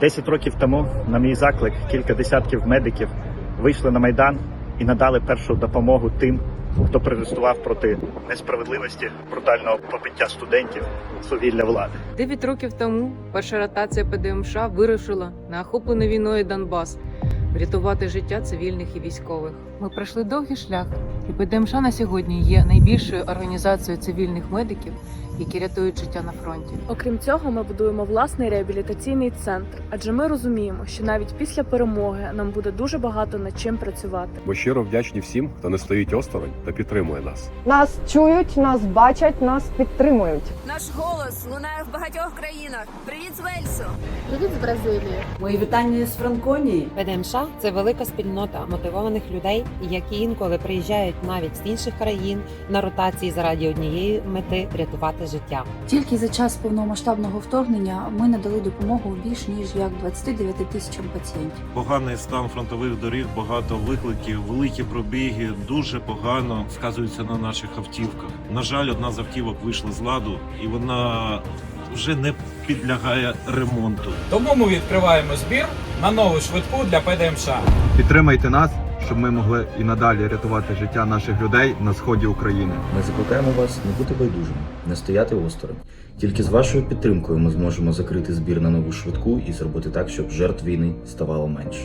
Десять років тому, на мій заклик, кілька десятків медиків вийшли на майдан і надали першу допомогу тим, хто протестував проти несправедливості, брутального побиття студентів, свавілля влади. Дев'ять років тому перша ротація ПДМШ вирушила на охоплений війною Донбас врятувати життя цивільних і військових. Ми пройшли довгий шлях, і ПДМШ на сьогодні є найбільшою організацією цивільних медиків, які рятують життя на фронті. Окрім цього, ми будуємо власний реабілітаційний центр, адже ми розуміємо, що навіть після перемоги нам буде дуже багато над чим працювати. Ми щиро вдячні всім, хто не стоїть осторонь та підтримує нас. Нас чують, нас бачать, нас підтримують. Наш голос лунає в багатьох країнах. Привіт з Вельсу! Привіт з Бразилії. Мої вітання з Франконії. ПДМШ це велика спільнота мотивованих людей, які інколи приїжджають навіть з інших країн на ротації заради однієї мети врятувати життя. Тільки за час повномасштабного вторгнення ми надали допомогу більш ніж як 29 тисячам пацієнтів. Поганий стан фронтових доріг, багато викликів, великі пробіги, дуже погано сказуються на наших автівках. На жаль, одна з автівок вийшла з ладу, і вона вже не підлягає ремонту. Тому ми відкриваємо збір на нову швидку для ПДМШ. Підтримайте нас, щоб ми могли і надалі рятувати життя наших людей на сході України. Ми закликаємо вас не бути байдужими, не стояти осторонь. Тільки з вашою підтримкою ми зможемо закрити збір на нову швидку і зробити так, щоб жертв війни ставало менше.